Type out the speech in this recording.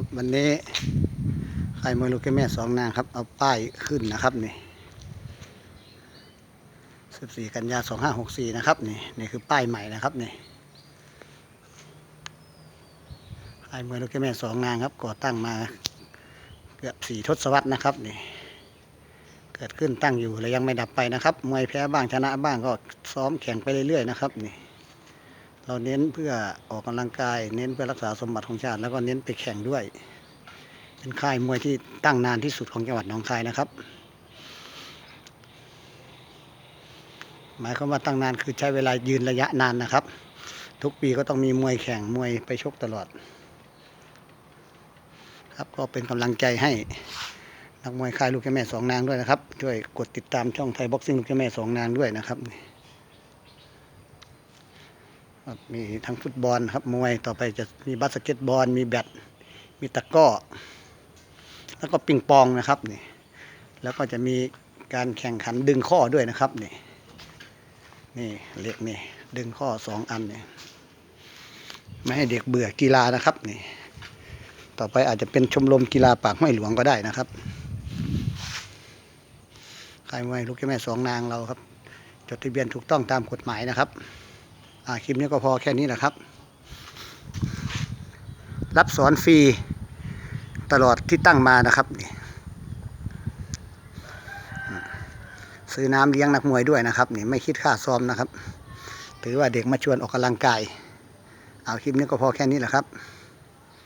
ครับ วันนี้ใครมวยลูกแม่สองนางครับ เอาป้ายขึ้นนะครับนี่สิบสี่กันยาสองห้าหกสี่นะครับนี่นี่คือป้ายใหม่นะครับนี่ใครมวยลูกแม่สองนางครับก่อตั้งมาเกือบสี่ทศวรรษนะครับนี่เกิดขึ้นตั้งอยู่และยังไม่ดับไปนะครับ มวยแพ้บ้างชนะบ้างก็ซ้อมแข่งไปเรื่อยๆนะครับนี่ เราเน้นเพื่อออกกำลังกาย เน้นเพื่อรักษาสมบัติของชาติ แล้วก็เน้นไปแข่งด้วย เป็นค่ายมวยที่ตั้งนานที่สุดของจังหวัดหนองคายนะครับ หมายความว่าตั้งนานคือใช้เวลายืนระยะนานนะครับ ทุกปีก็ต้องมีมวยแข่งมวยไปชกตลอด ครับก็เป็นกำลังใจให้นักมวยค่ายลูกแม่สองนางด้วยนะครับ ช่วยกดติดตามช่องไทยบ็อกซิ่งลูกแม่สองนางด้วยนะครับ มีทั้งฟุตบอลครับมวยต่อไปจะมีบาสเกตบอล มีแบดมีตะก้อ แล้วก็ปิงปองนะครับนี่แล้วก็จะมีการแข่งขันดึงข้อด้วยนะครับนี่นี่เหล็กนี่ดึงข้อสองอันนี่ไม่ให้เด็กเบื่อกีฬานะครับนี่ต่อไปอาจจะเป็นชมรมกีฬาปากห้วยหลวงก็ได้นะครับค่ายมวยลูกเจ้าแม่สองนางเราครับ จดทะเบียนถูกต้องตามกฎหมายนะครับ คลิปนี้ก็พอแค่นี้แหละครับ รับสอนฟรีตลอดที่ตั้งมานะครับนี่ซื้อน้ำเลี้ยงนักมวยด้วยนะครับนี่ไม่คิดค่าซ้อมนะครับ ถือว่าเด็กมาชวนออกกำลังกาย เอาคลิปนี้ก็พอแค่นี้แหละครับ